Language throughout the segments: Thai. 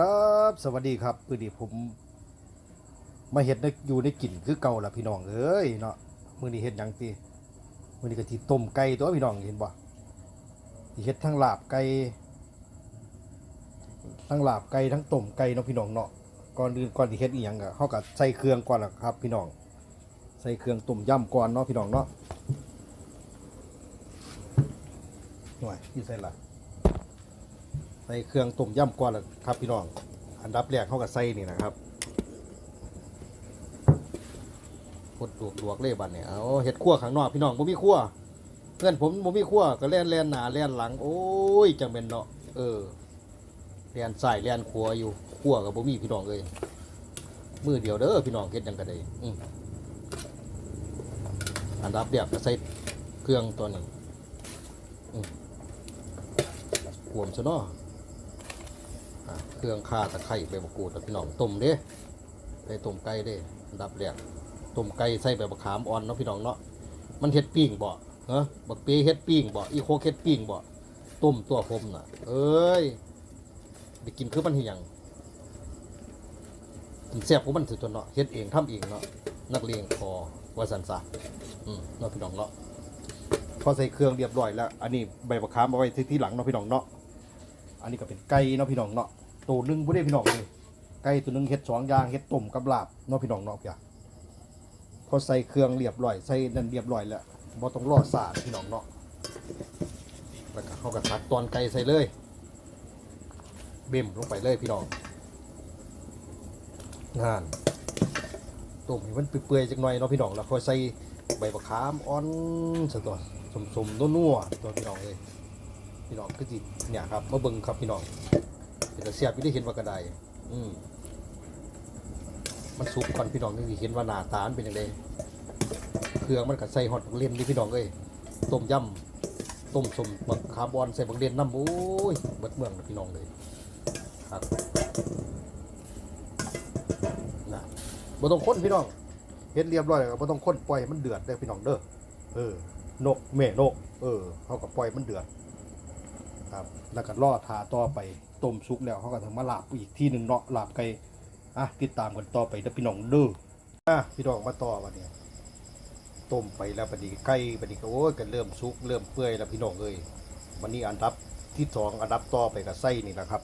ครับสวัสดีครับคือดีผม มาเห็ดในอยู่ในกลิ่นคือเก่าละพี่น้องเอ้ยเนาะมื้อนี้เฮ็ดยังตีมื้อนี้ก็สิต้มไก่ตัวพี่น้องเห็นบ่สิเฮ็ดทั้งลาบไก่ทั้งลาบไก่ทั้งต้มไก่เนาะพี่น้องเนาะก่อนอื่นก่อนที่เฮ็ดอีหยังก็เฮาก็ใส่เครื่องก่อนล่ะครับ พี่น้อง ใส่เครื่องต้มยำก่อนเนาะพี่น้องเนาะหน่วยอยู่ใส่ละ ใส่เครื่องต้มยำก่อนละครับพี่น้อง อันดับแรกเขากับใส่นี่นะครับพดลวกลวกเลยบัดเนี่ยเอาเห็ดขั้วข้างนอกพี่น้องผมมีขั้วเพื่อนผมผมมีขั้วก็แล่นแล่นหนาแล่นหลัง โอ้ยจังเป็นเนาะเออแล่นใส่แล่นขัวอยู่ขั้วกับผมมีพี่น้องเลยมือเดียวเด้อพี่น้องเฮ็ดยังก็ไดอันดับแรกก็ใส่เครื่องตัวนี้อืมขวมซะเนาะ เครื่องข่าตะไคร้ใบมะกรูดแล้วพี่น้องต้มเด้ไปต้มไก่เด้อันดับแรกต้มไก่ใส่ใบมะขามอ่อนเนาะพี่น้องเนาะมันเฮ็ดปิ้งบ่เนาะบักเปเฮ็ดปิ้งบ่อีโคเฮ็ดปิ้งบ่ต้มตัวผมน่ะ เอ้ยไปกินคือมันเฮ็ดหยังกินแซ่บของมันสุดตัวเนาะเฮ็ดเองทำเองเนาะนักเลงพอว่าสันซะอืมเนาะพี่น้องเนาะพอใส่เครื่องเรียบร้อยแล้ว อันนี้ใบมะขามเอาไว้ที่หลังเนาะพี่น้องเนาะอันนี้ก็เป็นไก่เนาะพี่น้องเนาะ ตัวหนึงบ่ได้พี่น้องเลยไก่ตัวหนึงเฮ็ดสองอย่างเฮ็ดต้มกับลาบเนาะพี่น้องเนาะพี่อะพอใส่เครื่องเรียบร้อยใส่นั่นเรียบร้อยแล้วบ่ต้องรอสาดพี่น้องเนาะแล้วก็เขาก็ตักตอนไก่ใส่เลย เบิ่มลงไปเลยพี่น้องงานต้มให้มันเปื่อยๆจักหน่อยเนาะพี่น้องแล้วค่อยใส่ใบมะขามอ่อนซะตัวสมๆนัวๆตัวพี่น้องเอ้ยพี่น้องคือจิเนี่ยครับมาเบิ่งครับพี่น้อง เดี๋ยวเสียบไม่ได้เห็นว่ากระไดอืมมันสุกก่อนพี่น้องนี่เห็นว่าหนาตานเป็นยังไงเครื่องมันก็ใส่ฮอตบักเล่นนี่พี่น้องเอ้ยต้มยำต้มสมบักคาร์บอนใส่บักเล่นน้ำโอ้ยเบิดเมืองเลยพี่น้องเลยครับนะบ่ต้องค้นพี่น้องเฮ็ดเรียบร้อยแล้วบ่ต้องค้นปล่อยให้มันเดือดเด้อพี่น้องเด้อเออนกแม่นก เออเขาก็ปล่อยมันเดือดครับแล้วก็ล่อทาต่อไป ต้มซุกแล้วเขาก็ถึงมาลาบอีกที่หนึ่งเนาะลาบไก่อะติดตามกันต่อไปเด้อพี่น้องเด้ออะพี่น้องมาต่อวันนี้ต้มไปแล้วบัดนี้ไก่บัดนี้ก็โอ้ยก็เริ่มซุกเริ่มเปื่อยแล้วพี่น้องเอ้ยวันนี้อันดับที่สองอันดับต่อไปกับไส้นี่แหละครับ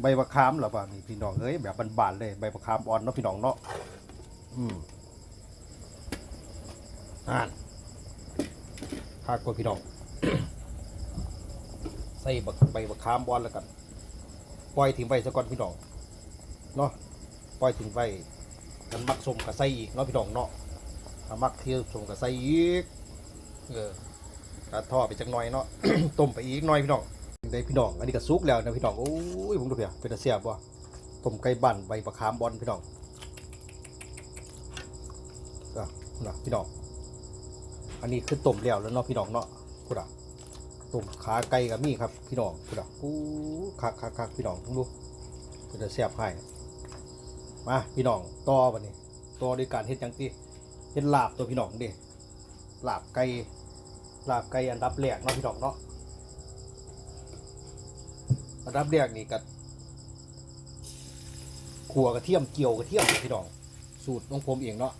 ใบมะขามเหรอป่ะนี่พี่น้องเอ้ยแบบบานๆเลยใบมะขามอ่อนเนาะพี่น้องเนาะอืมอ่านคากกว่าพี่น้องใส่ใบบักขามบอลแล้วกัน ปล่อยทิ้งไว้ซะก่อนพี่น้องเนาะปล่อยทิ้งไว้มันมักสมกับใส่อีกเนาะพี่น้องเนาะถ้ามักเที่ยวสมกับใส่อีกเออกระท่อไปจังหน่อยเนาะ ต้มไปอีกหน่อยพี่น้องได้พี่น้อง อันนี้ก็สุกแล้วนะพี่น้องโอ้ยผมดูเพียเป็นเสียบว่ต้มไก่บั่นใบบักขามบอลพี่น้องก็นะพี่น้อง อันนี้คือต้มแล้วแล้วเนาะพี่น้องเนาะกูดะ ต้มขาไก่กับมีครับ พี่น้องพี่น้องอู้คักคักคักพี่น้องต้องดูก็จะแซ่บให้มาพี่น้องต่อวันนี้ต่อด้วยการเฮ็ดยังตีเฮ็ดลาบตัวพี่น้องดิลาบไก่ลาบไก่อันดับแรกเนาะพี่น้องเนาะอันดับแรกนี่กับขัวกระเทียมเกี่ยวกระเทียมพี่น้อง สูตรของผมเองเนาะ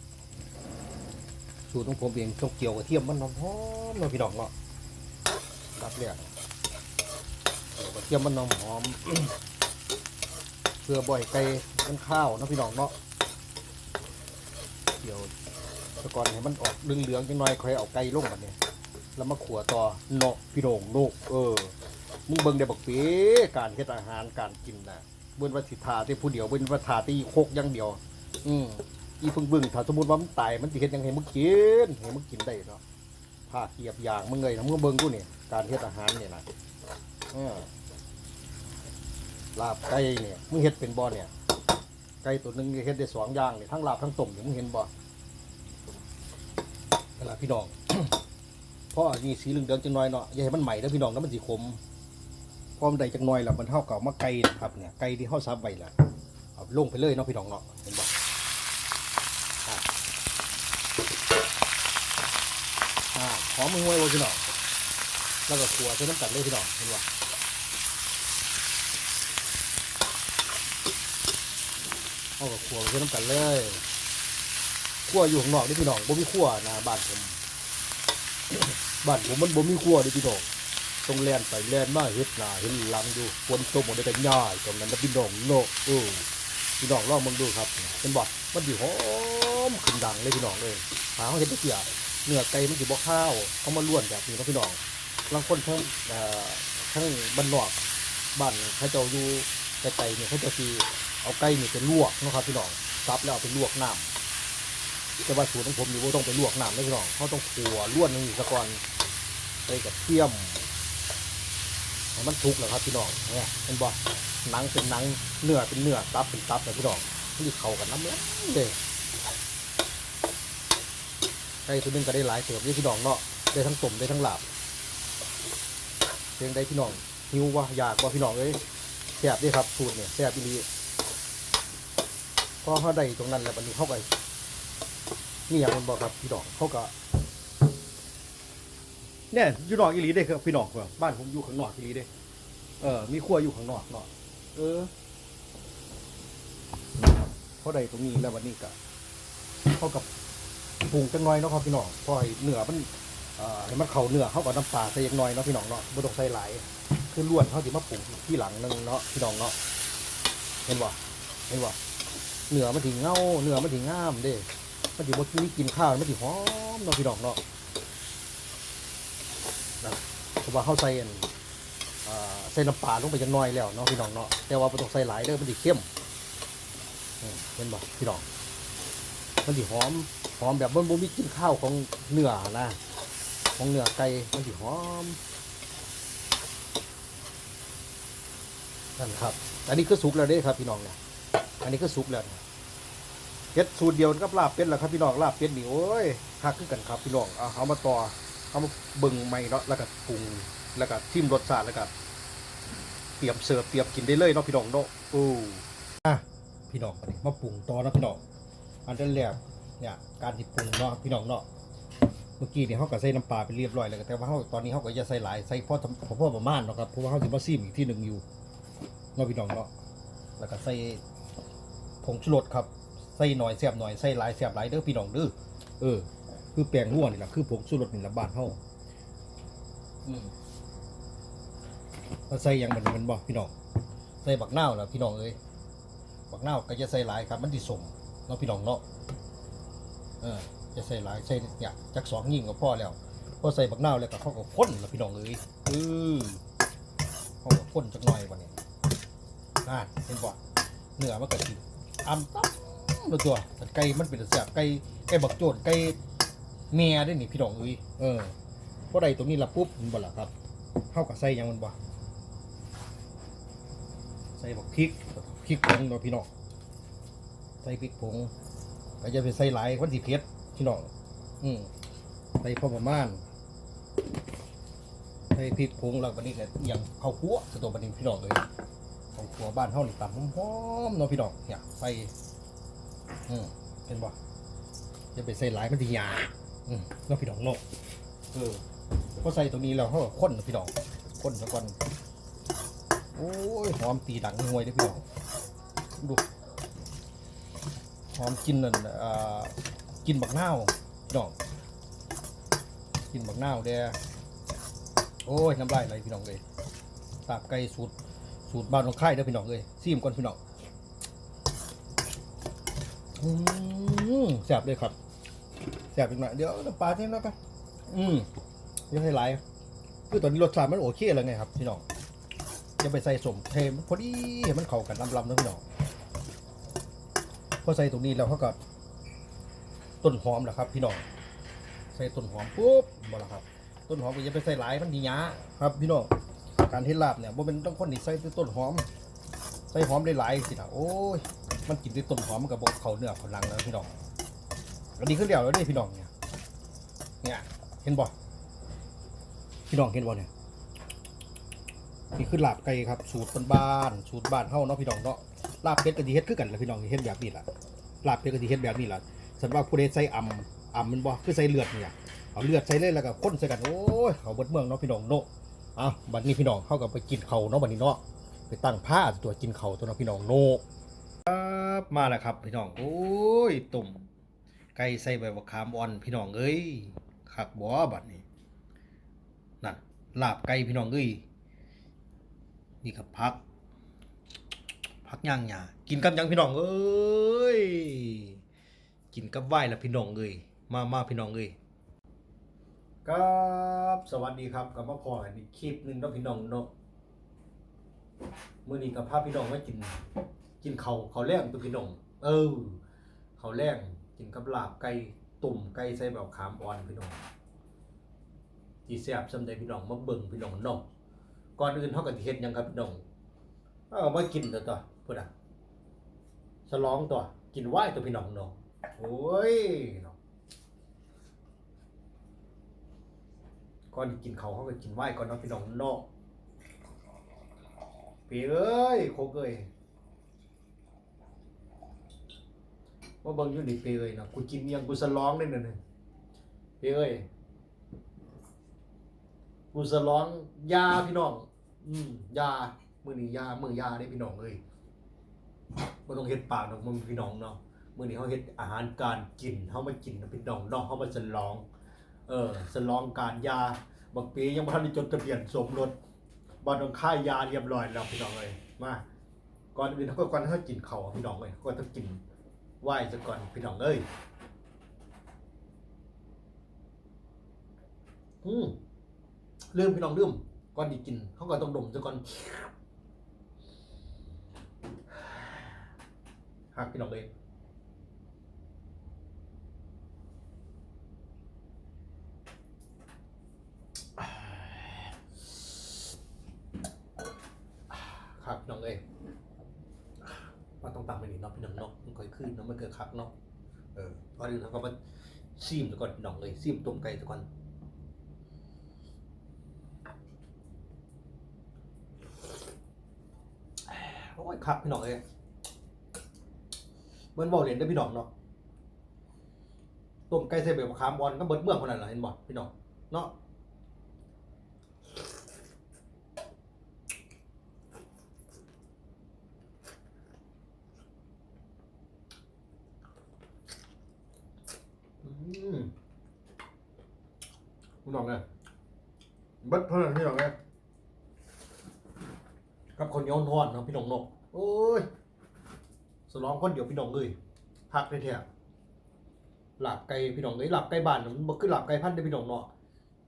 สูตรของผมเองต้องเกี่ยวกระเทียมมันหอมเนาะพี่น้องเนาะ บเรียกเดี๋ยวกระเทียมมันนมหอมเพื่อบ่อยไก่มันข้าวนะพี่น้องเนาะเดี๋ยวตะกอนให้มันออกเหลืองๆจังหน่อยค่อยเอาไก่ลงกันเนี่ยแล้วมาขัวต่อเนาะพี่น้องลูกเออมึงเบิ่งได้บักเป๋การเฮ็ดอาหารการกินน่ะเบิ่นว่าสิทาที่ผู้เดียวเบิ่นว่าทาที่โคกอย่างเดียว อืมอีเพิ่งเบิ่งถ้าสมมุติว่ามันตายมันสิเฮ็ดยังให้มึงกินให้มึงกินได้เนาะ ผ้าเกียบอย่างมึงเลยนะมึงเบิ่งกูนี่การเฮ็ดอาหารเนี่ยนะลาบไก่เนี่ยมึงเฮ็ดเป็นบ่เนี่ยไก่ตัวหนึงเฮ็ดได้สองอย่างเนี่ยทั้งลาบทั้งต้มเนี่ยมึงเห็นบ่นั่นล่ะพี่น้องเพราะอันนี้สีเหลืองๆจังน้อยเนาะอย่าให้มันใหม่เด้อพี่น้องแล้วมันสิขมพอมันได้จังน้อยแล้วมันเท่ากับมาไก่นะครับเนี่ยไก่ที่เฮาซับไว้ล่ะเอาลงไปเลยเนาะพี่น้องเนาะเห็นบ่อะ อ่าหอมมือไว้บ่พี่น้องแล้วก็ขัวใส่น้ำตาลเลยพี่น้องเห็นบ่เอากับขัวไปน้ำกันเลยขัวอยู่ข้างนอกนี่พี่น้องบ่มีขัวนะบ้านผมบ้านผมมันบ่มีขัวนี่พี่น้องต้องแล่นไปแล่นมาเฮ็ดหน้าเฮ็ดหลังอยู่ฝนตกหมดได้กันย่ายตรงนั้นนะพี่น้องโนเออพี่น้องลองมึงดูครับเป็นบ่มันสิหอมขึ้นดังเลยพี่น้องเลยหาเขาเห็นตะเกียบ เนื้อไก่มันสิบ่ข้าวเขามาล้วนแบบนี้นะพี่น้องบางคนทั้งเอ่อทั้งบ้านนอกบ้านเขาเจ้าอยู่ไกลๆเนี่ยเขาจะสิเอาไก่เนี่ยไปลวกนะครับพี่น้องซับแล้วเอาไปลวกน้ำแต่ว่าสูตรของผมนี่ว่าต้องไปลวกน้ำนะพี่น้องเขาต้องขัวล้วนนี่ซะก่อนใส่กับเทียมมันสุกแล้วครับพี่น้องเนี่ยเป็นบ่หนังเป็นหนังเนื้อเป็นเนื้อตับเป็นตับนะพี่น้องนจะเข้ากันน้ำแล้วเลย ไก่ตัวนึงก็ได้หลายเติบนี่พี่น้องเนาะได้ทั้งต้มได้ทั้งหลาบเพียงได้พี่น้องหิวว่าอยากว่าพี่น้องเอ้ยแซ่บด้วยครับสูตรเนี่ยแซ่บอีหลีพอเขาได้ตรงนั้นแล้วบัดนี้เข้าไปนี่อย่างมันบอกครับพี่น้องเขาก็เนี่ยอยู่นอกอีหลีเด้ครับพี่น้องครับบ้านผมอยู่ข้างนอกอีหลีเด้เออมีครัวอยู่ข้างนอกเนาะเออนะครับเขาได้ตรงนี้แล้ววันนี้ก็เขากับ ปรุงจังน้อยเนาะครับพี่น้องเพราะให้เนื้อมันเอ่อให้มันเข้าเนื้อเข้ากับน้ำปลาใส่ยังน้อยเนาะพี่น้องเนาะบ่ต้องใส่หลายคือล้วนเขาสิมาปรุงที่หลังนึงเนาะพี่น้องเนาะเห็นบ่เห็นบ่เนื้อมันถึงเงาเนื้อมันถึงงามเด้มันสิบ่มีกินข้าวมันสิหอมเนาะพี่น้องเนาะนะเพราะว่าเขาใส่อันอ่าใส่น้ำปลาลงไปจังน้อยแล้วเนาะพี่น้องเนาะแต่ว่าบ่ต้องใส่หลายเด้อมันสิเข้มอืมเห็นบ่พี่น้อง มันสิหอมหอมแบบมันบ่มีกลินข้าวของเนื้อนะ ของเนื้อไก่มันสิหอมนั่นครับ อันนี้คือสุกแล้วเด้ครับพี่น้องเนี่ยอันนี้คือสุกแล้วเนี่ยเป็ดสูตรเดียวกับลาบเป็ดแหละครับพี่น้องลาบเป็ดนี่โอ้ยคักขึ้นกันครับพี่น้องเอาเอามาต่อเอามาเบิ่งใหม่เนาะแล้วก็ปรุงแล้วก็ทิมรสชาติแล้วก็เตรียมเสิร์ฟเตรียมกินได้เลยเนาะพี่น้องเนาะโอ้อะพี่น้องมาปรุงต่อนะพี่น้อง อันแรกเนี่ยการที่ปรุงเนาะพี่น้องเนาะเมื่อกี้เนี่ยเขาก็ใส่น้ำปลาไปเรียบร้อยแล้วแต่ว่าเขาตอนนี้เขาก็จะใส่หลายใส่พอทำพอประมาณเนาะครับเพราะว่าเขาจะมาซีมอีกที่หนึ่งอยู่เนาะพี่น้องเนาะแล้วก็ใส่ผงชูรสครับใส่หน่อยแซ่บหน่อยใส่หลายแซ่บหลายเด้อพี่น้องเด้อเออ คือแป้งนัวนี่แหละคือผงชูรสนี่แหละบ้านเฮาอืมแล้วใส่ยังมันมันบ่พี่น้องใส่บักน่าวล่ะพี่น้องเอ้ยบักน่าวก็จะใส่หลายครับมันสิสม นาะพี่น้องเนาะเออจะใส่หลายใส่เนี่ยจักสองยิ่งก็พอแล้วพอใส่บักนาวแล้วก็เขาก็ข้นล่ะพี่น้องเอ้ยเออเขาก็ข้นจักหน่อยบัดนี้อ่าเห็นบ่เนื้อมันก็สิอำตับแล้วตัวแต่ไก่มันเป็นแสบไก่ไก่บักโจดไก่เมียได้นี่พี่น้องเอ้ยเออพอใดตรงนี้ละปุ๊บมันบ่ละครับเข้ากับใส่ยังมันบ่ใส่บักพริกพริกผงเนาะพี่น้อง ใส่พริกผงก็จะไปใส่หลายวันที่เผ็ดพี่น้องอืมใส่พอประมาณใส่พริกผงแล้ววันนี้ก็อยังข้าวคั่วตัวบันนี้พี่น้องเลยข้าวคั่วบ้านเฮานี่ตำหอมๆเนาะพี่น้องเนี่ยใส่อืมเป็นบ่จะไปใส่หลายมันทียาอืมแล้วพี่น้องโนกเออพอใส่ตรงนี้แล้วเขาก็ข้นนะพี่น้องข้นซะก่อนโอ้ยหอมตีดังห่วยเลยพี่น้องดู อมกินนั่นอ่ากินบักนาวพี่น้องกินบักนาวเด้อโอ้ยน้ำลายไหลพี่น้องเลยตาบไก่สูตรสูตรบ้านของค่ายเด้อพี่น้องเลยซีมก่อนพี่น้องอืมแซ่บเลยครับแซ่บอีกหน่อยเดี๋ยวน้ำปลาที่นั่นกันอืมยังให้หลายคือตอนนี้รสชาติมันโอเคแล้วไงครับพี่น้องจะไปใส่สมเทมพอดีให้มันเข้ากันลำลำนะพี่น้อง พอใส่ตรงนี้แล้วเขาก็ต้นหอมแหละครับ พี่น้องใส่ต้นหอมปุ๊บมาแล้วครับ ต้นหอมก็จะไปใส่หลายมันดีหยาครับพี่น้องการเฮ็ดลาบเนี่ยบ่เป็นต้องคนที่ใส่ต้นหอม ใส่หอมได้หลายสินะโอ้ยมันกินได้ต้นหอมมันกับบเขาเนื้อเขาลังแล้วพี่น้องอันนี้คือเดียวแล้วนี่พี่น้องเนี่ยเนี่ยเห็นบ่พี่น้องเห็นบ่เนี่ยนี่คือลาบไก่ครับ สูตรบ้านๆสูตรบ้านเฮาเนาะพี่น้องเนาะ ลาบเป็ดกะทิเฮ็ดคือกันแหละพี่น้องเฮ็ดแบบนี้ล่ะลาบเป็ดกะทิเฮ็ดแบบนี้ล่ะสำหรับผู้ใดใส่อ่ำอ่ำมันบ่คือใส่เลือดเนี่ยเอาเลือดใส่เลยแล้วก็ข้นใส่กันโอ้ยเขาเบิดเมืองเนาะพี่น้องเนาะอะบัดนี้พี่น้องเข้ากับไปกินเขาเนาะบัดนี้เนาะไปตั้งผ้าตัวกินเขาตัวเนาะพี่น้องโนครับมาแล้วครับ พี่น้องโอ้ยตุ่มไก่ใส่ใบบักขามอ่อน พี่น้องเอ้ยคักบ่บัดนี้นั่นลาบไก่พี่น้องเอ้ยนี่ครับพัก พักย่างหยากินกับยังพี่น้องเอ้ยกินกับไหวละพี่น้องเอ้ยมามาพี่น้องเอ้ยครับสวัสดีครับกับมาพอกันอีกคลิปหนึ่งเนาะพี่น้องเนาะเมื้อนี้กับพาพี่น้องมากิน กินเขาเขาแรงตัวพี่น้องเออเขาแรงกินกับลาบไก่ตุ่มไก่ใส่แบบขามอ่อนพี่น้องที่แซ่บสำใดพี่น้องมาเบิ่งพี่น้องเนาะก่อนอื่นเฮาก็สิเฮ็ดยังครับพี่น้องเอามากินตัวตัว พุ่นน่ะฉลองตัวกินไหว้ตัวพี่น้องเนาะโอ้ยเนาะก่อนกินเขาเขาก็กินไหว้ก่อนเนาะพี่น้องเนาะพี่เอ้ยโคกเอ้ยว่าบิ่งอยู่นี่เปเอ้ยนะกูกินเมียงกูสะร้องได้นั่นน่ะเปเอ้ยกูสะร้องยาพี่น้อง อืมยามือนี้ยามือยาได้พี่น้องเอ้ย บ่ต้องเฮ็ดปากดอกมึงพี่น้องเนาะมื้อนี้เฮาเฮ็ดอาหารการกินเฮามากินนพี่น้องเนาะเฮามาสลอง เออสลองการยาบักปียังบ่ทันได้จดทะเบียนสมรสบ่ต้องค่ายยาเรียบร้อยแล้วพี่น้องเอ้ยมาก่อนอื่นเฮาก็ก่อนเฮากินข้าวพี่น้องเอ้ยก็ต้องกินไหว้ซะก่อนพี่น้องเอ้ยอืมลืมพี่น้องลืมก่อนดีกินเขาก็ต้องดมซะก่อน หักพี่น้องเอ้ยหักพี่น้องเอ้ยว่าต้องตามไปนี่เนาะพี่น้องเนาะมันเคยขึ้นเนาะมันเกิดคักเนาะเออพอดีเขาก็มาซีมซะก่อนน้องเลยซีมต้มไก่ซะก่อนโอ้ยคักพี่น้องเอ้ย เหมือนบอกเรียนได้อพี่น้องเนาะต้มไก่ใส่ใบมะขามอ่อนก็เบิดเมืองคนนั้นแหละเห็นบ่พี่น้องเนาะอืมพี่น้องเนี่ยเบิดเท่านั้นพี่น้องเนี่ยกับคนย้อนทอนเนาะพี่น้องเนกโอ้ย สลองคนเดียวพี่น้องเลยพักแท้ๆหลับไก่พี่น้องเลยหลับไก่บ้านน่ะมันบ่คือหลับไก่พันธุ์เด้พี่น้องเนาะ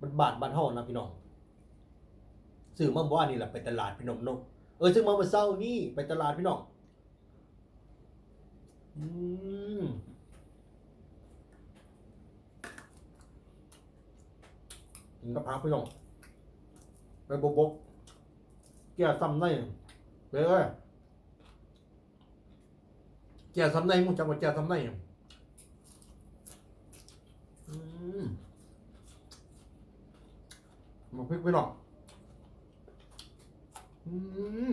มันบ้านบ้านเฮานะพี่น้องซื้อมาบ่ว่านี่แหละไปตลาดพี่น้องเนาะเออซื้อมาเมื่อเช้านี่ไปตลาดพี่น้องอืมกินกับพักพี่น้องไปบกบกแก่ซ้ำในไปเลย แก่ซ้ำในมึงจังว่าแก่ซ้ำในอืมมาพริกพี่น้องอืม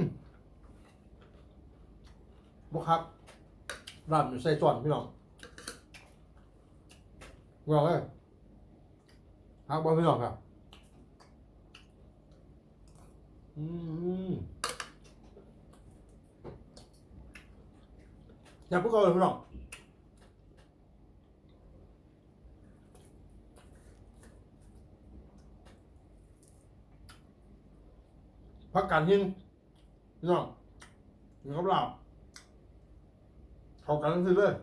บกครับร้านอยู่ใส่จอนพี่น้องพี่น้องเอ้ยฮักบอลพี่น้องครับ อืม อย่าพูดกันเลยพี่น้องพักการที่น้องนี่ครับเราเข้ากันทั้งสิ้นเลย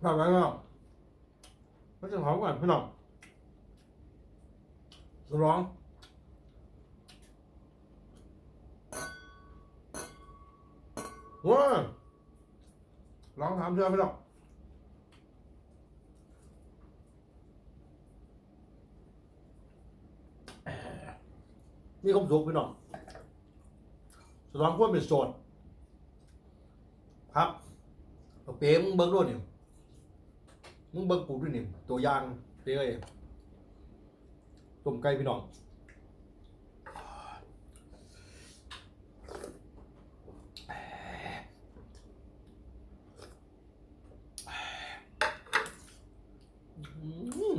แบบนั้นอะไม่จะหอมก่อนพี่น้องสร้องว้าลองถามเชื่อพี่น้องนี่ผมสุกพี่น้องสร้องพวกเป็นโสดครับเป๋มึงเบิ้งด้วยเนี่ย มึงเบิ่งกูด้วยนี่ตัวอย่างเตยต้มไก่พี่น้อง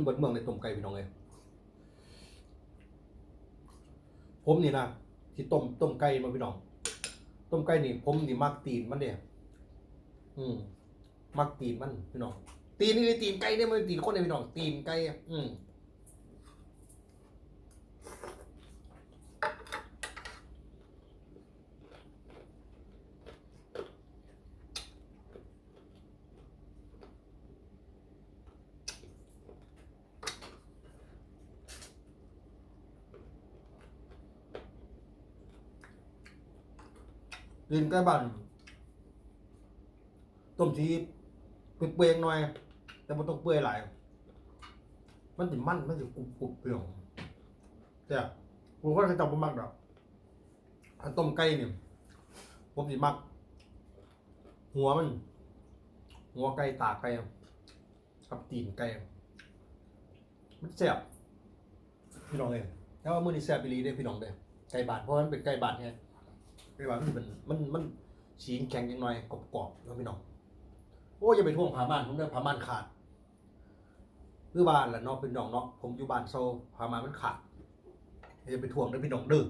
เบิดเมืองในต้มไก่พี่น้องเลยผมนี่นะที่ต้มต้มไก่มาพี่น้อง ต้มไก่นี่ผมนี่มักตีนมันเนี่ยอืมมักตีนมันพี่น้อง ตีนนี่เลยตีนไก่เนี่ยมันตีนคนเนี่ยพี่น้องตีนไก่อะอืมตีนไก่บ้านต้ม เปื่อยหน่อย แต่มันต้องเปื่อยหลาย มันจะมันมันจะกรุบกรุบเปรี้ยวแต่ผมก็จะจำผมมักดอกอันต้มไก่เนี่ยผมสิมัก หัวมัน หัวไก่ตาไก่กับตีนไก่มันแซ่บพี่น้องเลยแล้วว่ามือนี้แซ่บอีหลีเด้พี่น้องเด้ไก่บาดเพราะมันเป็นไก่บาดไงไก่บาดมันเป็นมันมันสีแข็งจังหน่อยกรอบๆแล้วพี่น้อง อ้ยอย่าไปท่วงผาม่านผมเด้อผาม่านขาดคือบ้านแหละเนาะเป็นน้องเนาะผมอยู่บ้านโซผาม่านมันขาดอย่าไปท่วงเด้พี่น้องเด้อ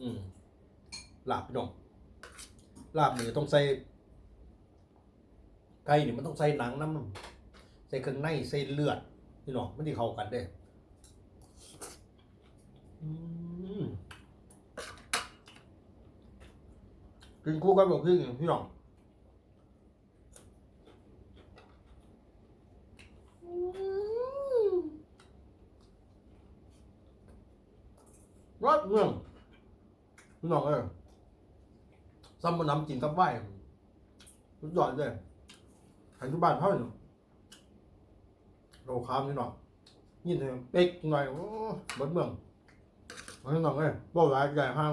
อืมลาบพี่น้องลาบนี่ต้องใส่ไก่นี่ยมันต้องใส่หนังน้ำใส่เครื่องในใส่เลือดพี่น้องมันที่เข้ากันเด้กินคู่กันแบบพี่พี่น้อง รสเมืองพี่น้องเอ้ยซ้ำมันน้ำกินกับไหวสุดยอดเลยหันทุบ้านเขาอยู่โลคามนี่น้องยินเลยเป๊กหน่อยโอ้เบดเมืองพี่น้องเอ้ยบ่หลายใหญ่ห้าง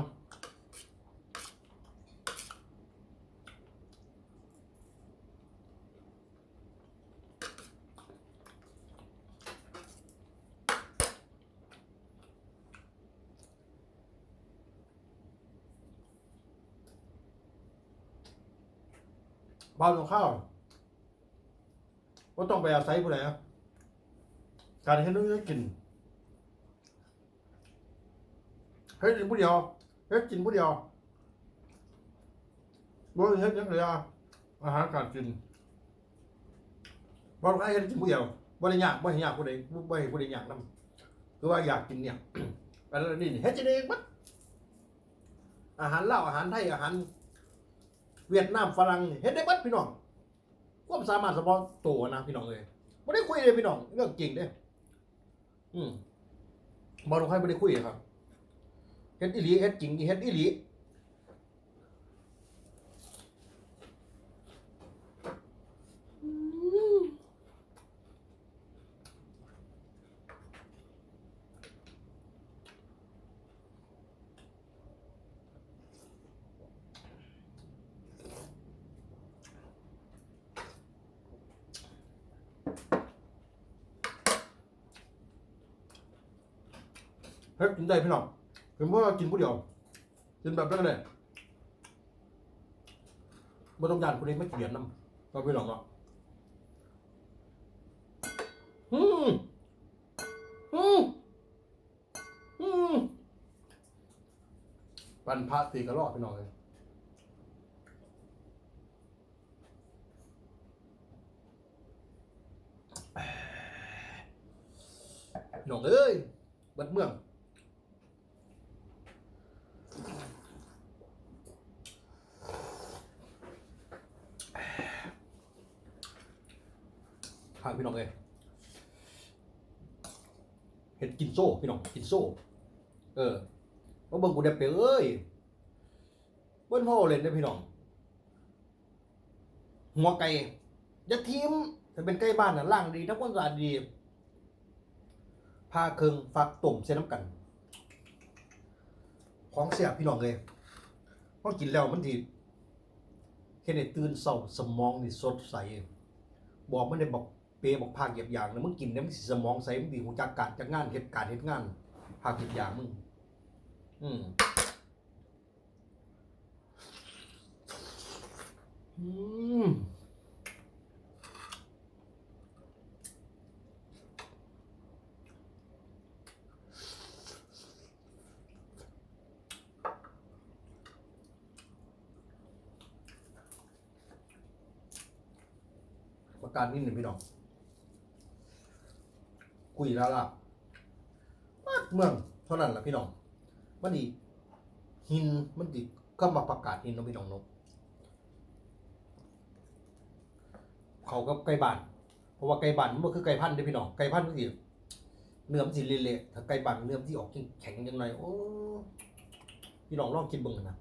บ้านของข้าวก็ต้องไปอาศัยผู้ใดครับการให้นู้นกินให้กินผู้เดียวให้กินผู้เดียวบ่เฮ็ดยังเลยออาหารการกินบ่ต้องให้กินผู้เดียวบ่ได้ยากบ่ให้ยากผู้ใดบ่ให้ผู้ใดยากนํคือว่าอยากกินเนี่ยอันนั้นนี่เฮ็ดจะเองบัดอาหารลาอาหารไทยอาหาร เวียดนามฝรั่งเฮ็ดได้บัดพี่น้องความสามารถเฉพาะตัวนะพี่น้องเลยไม่ได้คุยเลยพี่น้องเรื่องจริงเด้อืมบอลของใครไม่ได้คุยครับเฮ็ดอีหลีเฮ็ดจริงเฮ็ดอีหลีเฮ็ด กินได้พี่น้องผมว่ากินผู้เดียวกินแบบนั้นเลยบ่ต้องการคนนี้ไม่เกลียดน้ำก็พี่น้องเนาะอืมอืมอืมปันพระตีกระรอกพี่น้องเลยพี่น้องเอ้ยเบัดเมือง ครับพี่น้องเอ้ยเห็ดกินโซ่ พี่น้องกินโซ่เออว่าเบิ่งกูเด็บไปเอ้ยเบิ้ลพ่อเล่นได้พี่น้อง หัวไก่ย่าทิมถ้าเป็นไก่บ้านน่ะล่างดีถ้าความสะอาดดีผ้าเคืองฟักต้มเส้นน้ำกัน ของเสียพี่น้องเลยพอกินแล้วมันทีเฮ็ดให้ตื่นเศร้าสมองนี่สดใส บอกมันได้บอก เปย์บอกภาคเก็บอย่างนะมึงกินน้ำสมองใส่มึงดีหูจักกัดจักงานเหตุการณ์เหตุงานภาคเก็บอย่างมึง อืมอืมประการนี้หนึ่งพี่น้อง กุยแล้วล่ะปาดเมืองเท่านั้นแหละพี่น้อง มันดีหินมันดีก็มาประกาศหินเนาะพี่น้องเนาะเขาก็ไก่บ้าน เพราะว่าไก่บ้านมันก็คือไก่พันธุ์เด้อพี่น้อง ไก่พันธุ์มันสิเนื้อมันสิเละๆถ้าไก่บ้านเนื้อมันสิออกแข็งๆจังหน่อยโอ้พี่น้องลองกินเบิ่งนะ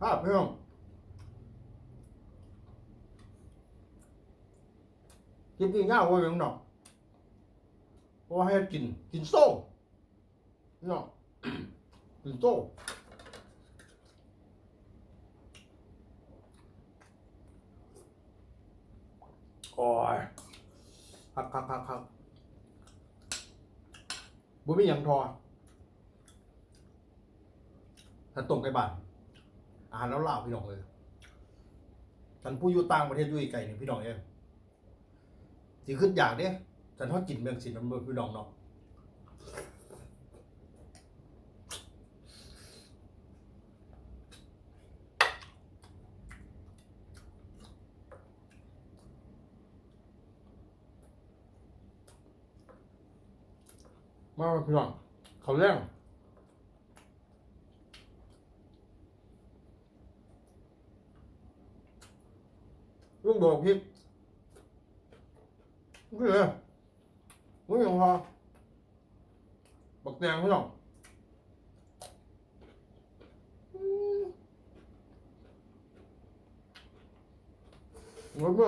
ครับพี่น้องกินกินง่ายว่าอย่างนอกเพราะให้กินกินโซ่เนาะกินโซ่โอ้ยครับครับครับครับบุมีอย่างทอถ้าตรงไก่บ้าน อาหารแล้วลาวพี่น้องเลยฉันผู้อยู่ต่างประเทศอยู่ไกลนี่ยพี่น้องเองสิขึ้นอยากเด้ฉันทอดกินเมืองสินน้ำเมือพี่น้องเนาะมาพี่น้องเขาเรื่อง ลูกโดดพริกนี่เลยมึงยังพอบักแดงพี่น้องอืมงด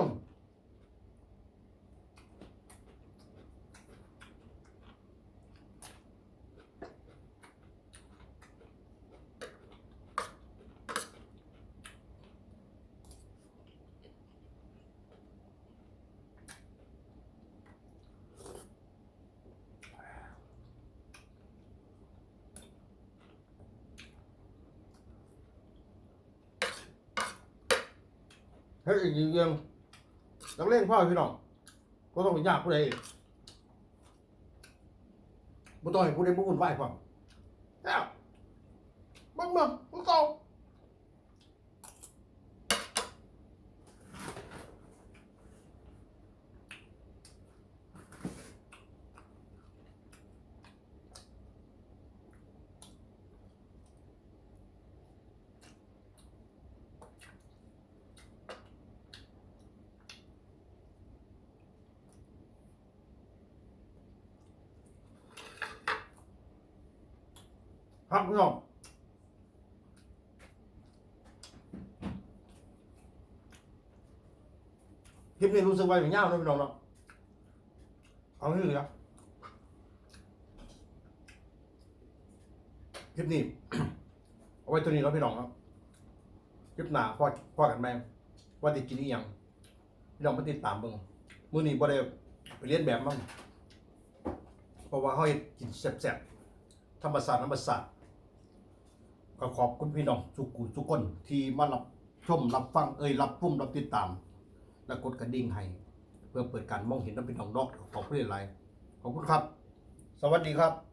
เมื่อมเฮ้ยอีกอย่างนักเล่นพ่อพี่น้องก็ต้องไปยากผู้ใดบ่ต้องให้ผู้ใดบุ่นไหวายความแล้วมึงมึงมึงเก่า ครับพี่น้อง คลิปนี้รู้สึกว่าอย่างเงี้ยนะพี่น้องเนาะเอาที่เหลือคลิปนี้เอาไว้ตัวนี้แล้วพี่น้องครับคลิปหน้าพ่อพ่อกันแม่ว่าติดกินอีหยังพี่น้องมาติดตามเบิ่งมื้อนี้บ่ได้ไปเรียนแบบมั้งเพราะว่าเฮาเฮ็ดกินแซ่บๆธรรมศาสตร์ธรรมศาสตร์ก็ขอบคุณพี่น้องทุกกูทุกคนที่มารับชมรับฟังเอ่ยรับพุ่มรับติดตาม และกดกระดิ่งให้เพื่อเปิดการมองเห็นน้ำเป็น้องนอกของผู้เรียนไรขอบคุณครับ สวัสดีครับ